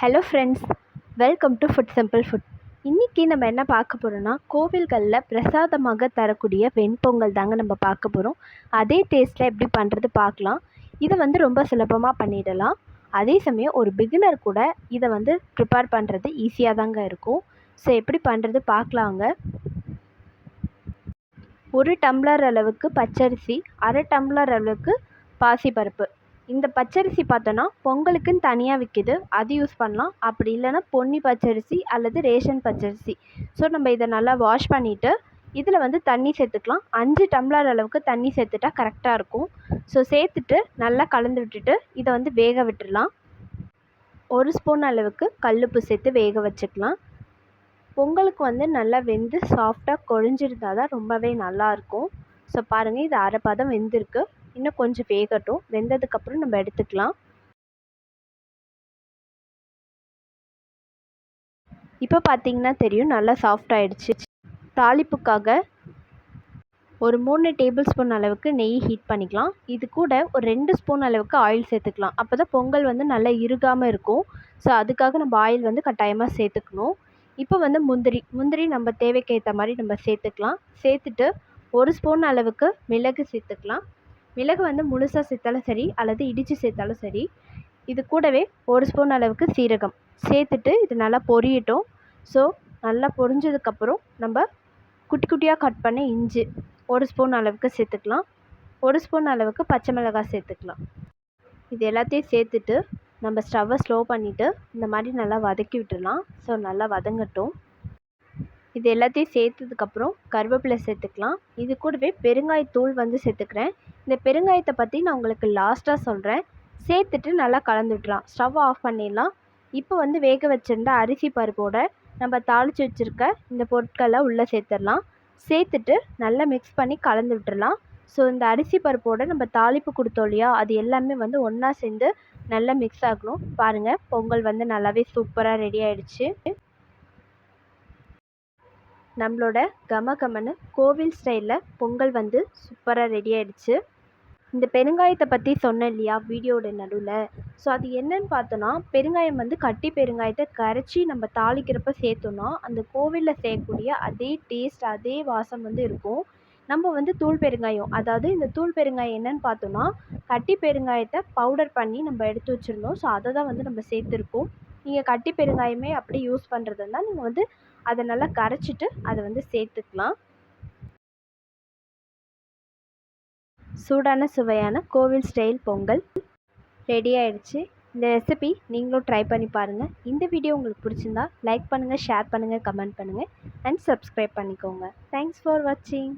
Hello friends welcome to food simple food இன்றைக்கி நம்ம என்ன பார்க்க போகிறோன்னா கோவில்களில் பிரசாதமாக தரக்கூடிய வெண்பொங்கல் தாங்க நம்ம பார்க்க போகிறோம் அதே டேஸ்ட்டில் எப்படி பண்ணுறது பார்க்கலாம். இதை வந்து ரொம்ப சுலபமாக பண்ணிடலாம். அதே சமயம் ஒரு பிகினர் கூட இதை வந்து ப்ரிப்பேர் பண்ணுறது ஈஸியாக தாங்க இருக்கும். ஸோ எப்படி பண்ணுறது பார்க்கலாங்க. ஒரு டம்ளர் அளவுக்கு பச்சரிசி அரை டம்ளர் அளவுக்கு பாசிப்பருப்பு. இந்த பச்சரிசி பார்த்தோன்னா பொங்கலுக்குன்னு தனியாக விற்கிது அது யூஸ் பண்ணலாம். அப்படி இல்லைன்னா பொன்னி பச்சரிசி அல்லது ரேஷன் பச்சரிசி. ஸோ நம்ம இதை நல்லா வாஷ் பண்ணிவிட்டு இதில் வந்து தண்ணி சேர்த்துக்கலாம். அஞ்சு டம்ளர் அளவுக்கு தண்ணி சேர்த்துட்டா கரெக்டாக இருக்கும். ஸோ சேர்த்துட்டு நல்லா கலந்து விட்டுட்டு இதை வந்து வேக விட்டுடலாம். ஒரு ஸ்பூன் அளவுக்கு கல்லுப்பு சேர்த்து வேக வச்சுக்கலாம். பொங்கலுக்கு வந்து நல்லா வெந்து சாஃப்டாக குழஞ்சிருந்தால் தான் ரொம்பவே நல்லாயிருக்கும் ஸோ பாருங்கள் இது அரை பதம் வெந்திருக்கு. இன்னும் கொஞ்சம் வேகட்டும். வெந்ததுக்கப்புறம் நம்ம எடுத்துக்கலாம். இப்போ பார்த்தீங்கன்னா தெரியும் நல்லா சாஃப்ட் ஆகிடுச்சு தாளிப்புக்காக ஒரு மூணு டேபிள் ஸ்பூன் அளவுக்கு நெய் ஹீட் பண்ணிக்கலாம். இது கூட ஒரு ரெண்டு ஸ்பூன் அளவுக்கு ஆயில் சேர்த்துக்கலாம். அப்போ தான் பொங்கல் வந்து நல்லா இறுகாமல் இருக்கும். ஸோ அதுக்காக நம்ம ஆயில் வந்து கட்டாயமாக சேர்த்துக்கணும். இப்போ வந்து முந்திரி முந்திரி நம்ம தேவைக்கு ஏற்ற மாதிரி நம்ம சேர்த்துக்கலாம். சேர்த்துட்டு ஒரு ஸ்பூன் அளவுக்கு மிளகு சேர்த்துக்கலாம். மிளகு வந்து முழுசாக சேர்த்தாலும் சரி அல்லது இடித்து சேர்த்தாலும் சரி இது கூடவே ஒரு ஸ்பூன் அளவுக்கு சீரகம். சேர்த்துட்டு இது நல்லா பொரியட்டும். ஸோ நல்லா பொரிஞ்சதுக்கப்புறம் நம்ம குட்டி குட்டியாக கட் பண்ண இஞ்சி ஒரு ஸ்பூன் அளவுக்கு சேர்த்துக்கலாம். ஒரு ஸ்பூன் அளவுக்கு பச்சை மிளகாய் சேர்த்துக்கலாம். இது எல்லாத்தையும் சேர்த்துட்டு நம்ம ஸ்டவ்வை ஸ்லோ பண்ணிவிட்டு இந்த மாதிரி நல்லா வதக்கி விட்டுடலாம். ஸோ நல்லா வதங்கட்டும். இது எல்லாத்தையும் சேர்த்ததுக்கப்புறம் கருவேப்பிலை சேர்த்துக்கலாம். இது கூடவே பெருங்காயத்தூள் வந்து சேர்த்துக்கிறேன். இந்த பெருங்காயத்தை பற்றி நான் உங்களுக்கு லாஸ்ட்டாக சொல்கிறேன் சேர்த்துட்டு நல்லா கலந்து விட்டுலாம் ஸ்டவ் ஆஃப் பண்ணிடலாம். இப்போ வந்து வேக வச்சுருந்த அரிசி பருப்போட நம்ம தாளித்து வச்சுருக்க இந்த பொருட்களை உள்ளே சேர்த்துடலாம். சேர்த்துட்டு நல்லா மிக்ஸ் பண்ணி கலந்து விட்டுடலாம். ஸோ இந்த அரிசி பருப்போட நம்ம தாளிப்பு கொடுத்தோம் இல்லையா? அது எல்லாமே வந்து ஒன்றா சேர்ந்து நல்லா மிக்ஸ் ஆகணும். பாருங்கள் பொங்கல் வந்து நல்லாவே சூப்பராக ரெடி ஆகிடுச்சி நம்மளோட கம கமனு கோவில் ஸ்டைலில் பொங்கல் வந்து சூப்பராக ரெடி ஆயிடுச்சு. இந்த பெருங்காயத்தை பற்றி சொன்னேன் இல்லையா வீடியோட நடுவில். ஸோ அது என்னன்னு பார்த்தோன்னா பெருங்காயம் வந்து கட்டி பெருங்காயத்தை கரைச்சி நம்ம தாளிக்கிறப்ப சேர்த்தோன்னா அந்த கோவிலில் செய்யக்கூடிய அதே டேஸ்ட் அதே வாசம் வந்து இருக்கும். நம்ம வந்து தூள் பெருங்காயம் அதாவது இந்த தூள் பெருங்காயம் என்னன்னு பார்த்தோன்னா கட்டி பெருங்காயத்தை பவுடர் பண்ணி நம்ம எடுத்து வச்சுருந்தோம். ஸோ அதை தான் வந்து நம்ம சேர்த்துருக்கோம். நீங்கள் கட்டி பெருங்காயமே அப்படி யூஸ் பண்ணுறது இருந்தால் நீங்கள் வந்து அதை நல்லா கரைச்சிட்டு அதை வந்து சேர்த்துக்கலாம். சூடான சுவையான கோவில் ஸ்டைல் பொங்கல் ரெடி ஆயிடுச்சு. இந்த ரெசிபி நீங்களும் ட்ரை பண்ணி பாருங்கள் இந்த வீடியோ உங்களுக்கு பிடிச்சிருந்தா லைக் பண்ணுங்கள் ஷேர் பண்ணுங்கள் கமெண்ட் பண்ணுங்கள் அண்ட் சப்ஸ்கிரைப் பண்ணிக்கோங்க. தேங்க்ஸ் ஃபார் வாட்சிங்